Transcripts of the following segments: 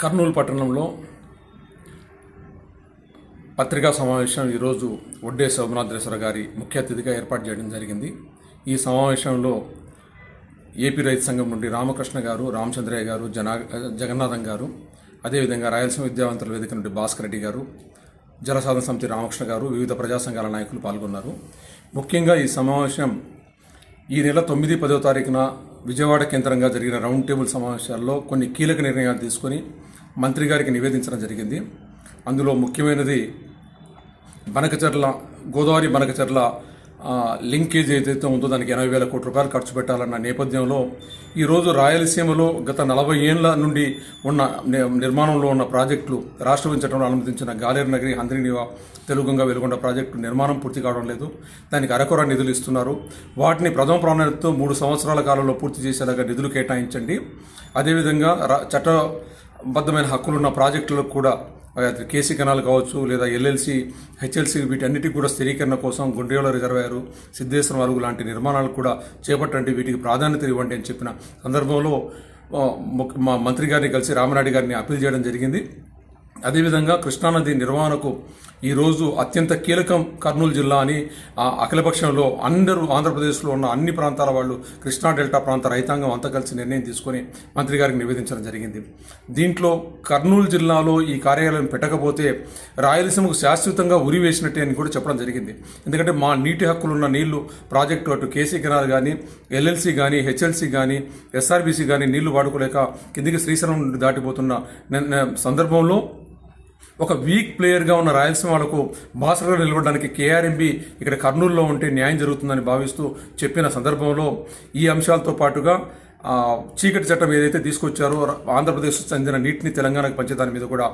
కర్నూలు పట్టణంలో పత్రికా సమావేశం ఈరోజు ఒడ్డే శోభనాథేశ్వర గారి ముఖ్య అతిథిగా ఏర్పాటు చేయడం జరిగింది. ఈ సమావేశంలో ఏపీ రైతు సంఘం నుండి రామకృష్ణ గారు రామచంద్రయ్య గారు జనా జగన్నాథం గారు అదేవిధంగా రాయలసీమ విద్యావంతుల వేదిక నుండి భాస్కర్ రెడ్డి గారు జలసాధన సమితి రామకృష్ణ గారు వివిధ ప్రజా సంఘాల నాయకులు పాల్గొన్నారు. ముఖ్యంగా ఈ సమావేశం ఈ నెల తొమ్మిది పదో తారీఖున విజయవాడ కేంద్రంగా జరిగిన రౌండ్ టేబుల్ సమావేశాల్లో కొన్ని కీలక నిర్ణయాలు తీసుకొని మంత్రి గారికి నివేదించడం జరిగింది. అందులో ముఖ్యమైనది బనకచర్ల గోదావరి బనకచర్ల లింకేజ్ ఏదైతే ఉందో దానికి ఎనభై వేల కోట్ల రూపాయలు ఖర్చు పెట్టాలన్న నేపథ్యంలో ఈరోజు రాయలసీమలో గత నలభై ఏళ్ళ నుండి ఉన్న నిర్మాణంలో ఉన్న ప్రాజెక్టులు రాష్ట్ర విభజించడంలో అనుమతించిన గాలేరు నగరి హంద్రినివా తెలుగుంగ వెలుగొండ ప్రాజెక్టు నిర్మాణం పూర్తి కావడం లేదు. దానికి అరకొర నిధులు ఇస్తున్నారు. వాటిని ప్రథమ ప్రాధాన్యతతో మూడు సంవత్సరాల కాలంలో పూర్తి చేసేలాగా నిధులు కేటాయించండి. అదేవిధంగా చట్టబద్ధమైన హక్కులున్న ప్రాజెక్టులకు కూడా అది కేసీ కెనాల్ కావచ్చు లేదా ఎల్ఎల్సి హెచ్ఎల్సి వీటన్నిటికి కూడా స్థిరీకరణ కోసం గుండ్రేల రిజర్వాయరు సిద్ధేశ్వరం అరుగు లాంటి నిర్మాణాలు కూడా చేపట్టండి వీటికి ప్రాధాన్యత ఇవ్వండి అని చెప్పిన సందర్భంలో ముఖ్య- మా మంత్రి గారిని కలిసి రామనాయుడు గారిని అప్పీల్ చేయడం జరిగింది. అదేవిధంగా కృష్ణానది నిర్వహణకు ఈరోజు అత్యంత కీలకం కర్నూలు జిల్లా అని అఖిలపక్షంలో అందరూ ఆంధ్రప్రదేశ్లో ఉన్న అన్ని ప్రాంతాల వాళ్ళు కృష్ణా డెల్టా ప్రాంత రైతాంగం అంతా కలిసి నిర్ణయం తీసుకొని మంత్రి గారికి నివేదించడం జరిగింది. దీంట్లో కర్నూలు జిల్లాలో ఈ కార్యాలయం పెట్టకపోతే రాయలసీమకు శాశ్వతంగా ఉరి వేసినట్టే అని కూడా చెప్పడం జరిగింది. ఎందుకంటే మా నీటి హక్కులున్న నీళ్ళు ప్రాజెక్టు అటు కేసీ కెనాల్ కానీ ఎల్ఎల్సీ కానీ హెచ్ఎల్సీ కానీ ఎస్ఆర్బీసీ కానీ నీళ్ళు వాడుకోలేక కిందికి శ్రీశైలం నుండి దాటిపోతున్న సందర్భంలో ఒక వీక్ ప్లేయర్గా ఉన్న రాయలసీమ వాళ్ళకు బాసరగా నిలబడడానికి కేఆర్ఎంబి ఇక్కడ కర్నూలులో ఉంటే న్యాయం జరుగుతుందని భావిస్తూ చెప్పిన సందర్భంలో ఈ అంశాలతో పాటుగా చీకటి చట్టం ఏదైతే తీసుకొచ్చారో ఆంధ్రప్రదేశ్ చెందిన నీటిని తెలంగాణకు పంచేదాని మీద కూడా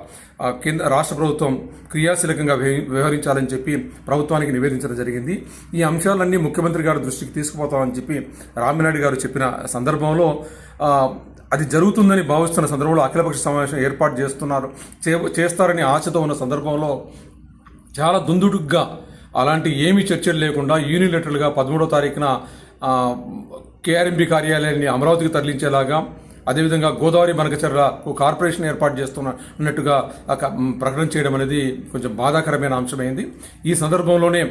కేంద్ర రాష్ట్ర ప్రభుత్వం క్రియాశీలకంగా వ్యవహరించాలని చెప్పి ప్రభుత్వానికి నివేదించడం జరిగింది. ఈ అంశాలన్నీ ముఖ్యమంత్రి గారి దృష్టికి తీసుకుపోతామని చెప్పి రామినాయుడు గారు చెప్పిన సందర్భంలో అది జరుగుతుందని భావిస్తున్న సందర్భంలో అఖిలపక్ష సమావేశం ఏర్పాటు చేస్తున్నారు. చే- చేస్తారని ఆశతో ఉన్న సందర్భంలో చాలా దుందుడుగ్గా అలాంటి ఏమీ చర్చలు లేకుండా యూనిలెటర్లుగా పదమూడో తారీఖున ఆ, కేఆర్ఎంబి కార్యాలయాన్ని అమరావతికి తరలించేలాగా అదేవిధంగా గోదావరి మనకచర్లకు కార్పొరేషన్ ఏర్పాటు చేస్తున్న ఉన్నట్టుగా ప్రకటన చేయడం అనేది కొంచెం బాధాకరమైన అంశమైంది. ఈ సందర్భంలోనే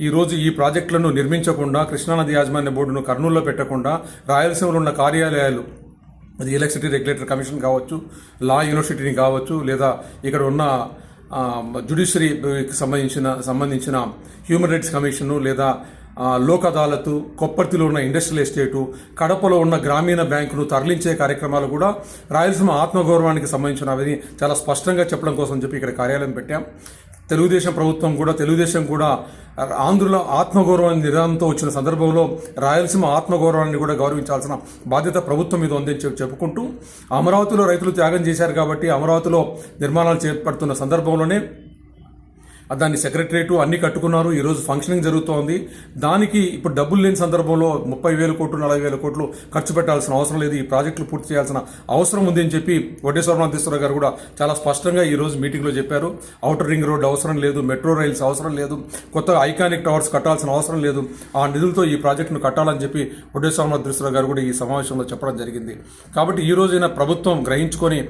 ఈరోజు ఈ ప్రాజెక్టులను నిర్మించకుండా కృష్ణానది యాజమాన్య బోర్డును కర్నూలులో పెట్టకుండా రాయలసీమలో ఉన్న కార్యాలయాలు అది ఎలక్ట్రిసిటీ రెగ్యులేటర్ కమిషన్ కావచ్చు లా యూనివర్సిటీని కావచ్చు లేదా ఇక్కడ ఉన్న జుడిషరీకి జ్యుడిషియరీకి సంబంధించిన సంబంధించిన హ్యూమన్ రైట్స్ కమిషను లేదా లోక్ అదాలత్ కొప్పర్తిలో ఉన్న ఇండస్ట్రియల్ ఎస్టేటు కడపలో ఉన్న గ్రామీణ బ్యాంకును తరలించే కార్యక్రమాలు కూడా రాయలసీమ ఆత్మగౌరవానికి సంబంధించినవి చాలా స్పష్టంగా చెప్పడం కోసం చెప్పి ఇక్కడ కార్యాలయం పెట్టాం. తెలుగుదేశం ప్రభుత్వం కూడా తెలుగుదేశం కూడా ఆంధ్రుల ఆత్మగౌరవాన్ని నిరాంతో వచ్చిన సందర్భంలో రాయలసీమ ఆత్మగౌరవాన్ని కూడా గౌరవించాల్సిన బాధ్యత ప్రభుత్వం మీద ఉందని చెప్పి చెప్పుకుంటూ అమరావతిలో రైతులు త్యాగం చేశారు కాబట్టి అమరావతిలో నిర్మాణాలు చేపడుతున్న సందర్భంలోనే దాన్ని సెక్రటరేటు అన్ని కట్టుకున్నారు. ఈరోజు ఫంక్షనింగ్ జరుగుతోంది. దానికి ఇప్పుడు డబ్బులు లేని సందర్భంలో ముప్పై వేల కోట్లు నలభై వేల కోట్లు ఖర్చు పెట్టాల్సిన అవసరం లేదు. ఈ ప్రాజెక్టులు పూర్తి చేయాల్సిన అవసరం ఉంది అని చెప్పి వడ్డేశ్వరనాథేశ్వర గారు కూడా చాలా స్పష్టంగా ఈరోజు మీటింగ్లో చెప్పారు. ఔటర్ రింగ్ రోడ్ అవసరం లేదు. మెట్రో రైల్స్ అవసరం లేదు. కొత్త ఐకానిక్ టవర్స్ కట్టాల్సిన అవసరం లేదు. ఆ నిధులతో ఈ ప్రాజెక్టును కట్టాలని చెప్పి వడ్డేశ్వరనాథేశ్వర గారు కూడా ఈ సమావేశంలో చెప్పడం జరిగింది. కాబట్టి ఈ రోజైనా ప్రభుత్వం గ్రహించుకొని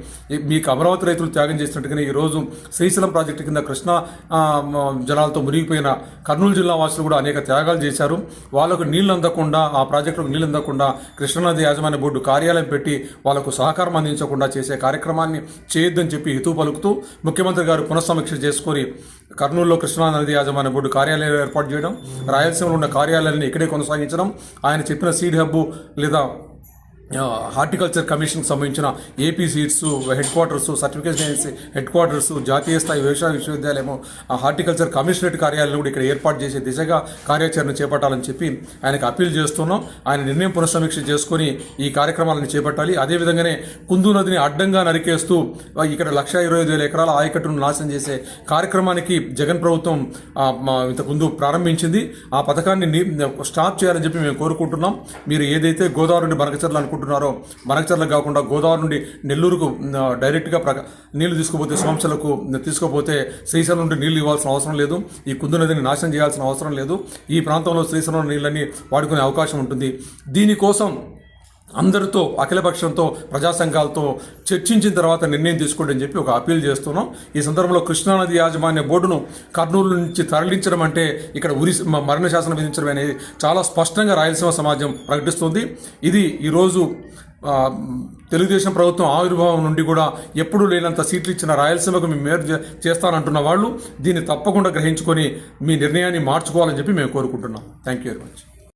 మీకు అమరావతి రైతులు త్యాగం చేసినట్టుగానే ఈ రోజు శ్రీశైలం ప్రాజెక్టు కింద కృష్ణా జలాలతో మునిగిపోయిన కర్నూలు జిల్లా వాసులు కూడా అనేక త్యాగాలు చేశారు. వాళ్ళకు నీళ్ళు అందకుండా ఆ ప్రాజెక్టులకు నీళ్ళు అందకుండా కృష్ణానది యాజమాన్య బోర్డు కార్యాలయం పెట్టి వాళ్ళకు సహకారం అందించకుండా చేసే కార్యక్రమాన్ని చేయొద్దని చెప్పి హితవు పలుకుతూ ముఖ్యమంత్రి గారు పునఃసమీక్ష చేసుకొని కర్నూలులో కృష్ణానది యాజమాన్య బోర్డు కార్యాలయం ఏర్పాటు చేయడం రాయలసీమలో ఉన్న కార్యాలయాన్ని ఇక్కడే కొనసాగించడం ఆయన చెప్పిన సీడ్ హబ్ లేదా హార్టికల్చర్ కమిషన్కి సంబంధించిన AP seeds headquarters certification agency headquarters జాతీయ స్థాయి వ్యవసాయ విశ్వవిద్యాలయం హార్టికల్చర్ కమిషనరేట్ కార్యాలయం కూడా ఇక్కడ ఏర్పాటు చేసే దిశగా కార్యాచరణ చేపట్టాలని చెప్పి ఆయనకు అప్పీల్ చేస్తున్నాం. ఆయన నిర్ణయం పునఃసమీక్ష చేసుకొని ఈ కార్యక్రమాలను చేపట్టాలి. అదేవిధంగానే కుందు నదిని అడ్డంగా నరికేస్తూ ఇక్కడ లక్ష ఇరవై ఐదు వేల ఎకరాల ఆయకట్టును నాశనం చేసే కార్యక్రమానికి జగన్ ప్రభుత్వం ఆ, ఇంతకుముందు ప్రారంభించింది. ఆ పథకాన్ని స్టాప్ చేయాలని చెప్పి మేము కోరుకుంటున్నాం. మీరు ఏదైతే గోదావరి నుండి బనకచర్ల అనుకుంటున్నారో బనకచర్ల కాకుండా గోదావరి నుండి నెల్లూరుకు డైరెక్ట్గా ప్రక నీళ్ళు తీసుకుపోతే సోంశలకు తీసుకుపోతే శ్రీశైలం నుండి నీళ్ళు ఇవ్వాల్సిన అవసరం లేదు. ఈ కుందు నదిని నాశనం చేయాల్సిన అవసరం లేదు. ఈ ప్రాంతంలో శ్రీశైలం నీళ్ళని వాడుకునే అవకాశం ఉంటుంది. దీనికోసం అందరితో అఖిలపక్షంతో ప్రజా సంఘాలతో చర్చించిన తర్వాత నిర్ణయం తీసుకోండి అని చెప్పి ఒక అప్పీల్ చేస్తున్నాం. ఈ సందర్భంలో కృష్ణానది యాజమాన్య బోర్డును కర్నూలు నుంచి తరలించడం అంటే ఇక్కడ ఉరి మరణ శాసనం విధించడం అనేది చాలా స్పష్టంగా రాయలసీమ సమాజం ప్రకటిస్తుంది. ఇది ఈరోజు తెలుగుదేశం ప్రభుత్వం ఆవిర్భావం నుండి కూడా ఎప్పుడూ లేనంత సీట్లు ఇచ్చిన రాయలసీమకు మేము మేరు చేస్తానంటున్న వాళ్ళు దీన్ని తప్పకుండా గ్రహించుకొని మీ నిర్ణయాన్ని మార్చుకోవాలని చెప్పి మేము కోరుకుంటున్నాం. Thank you very much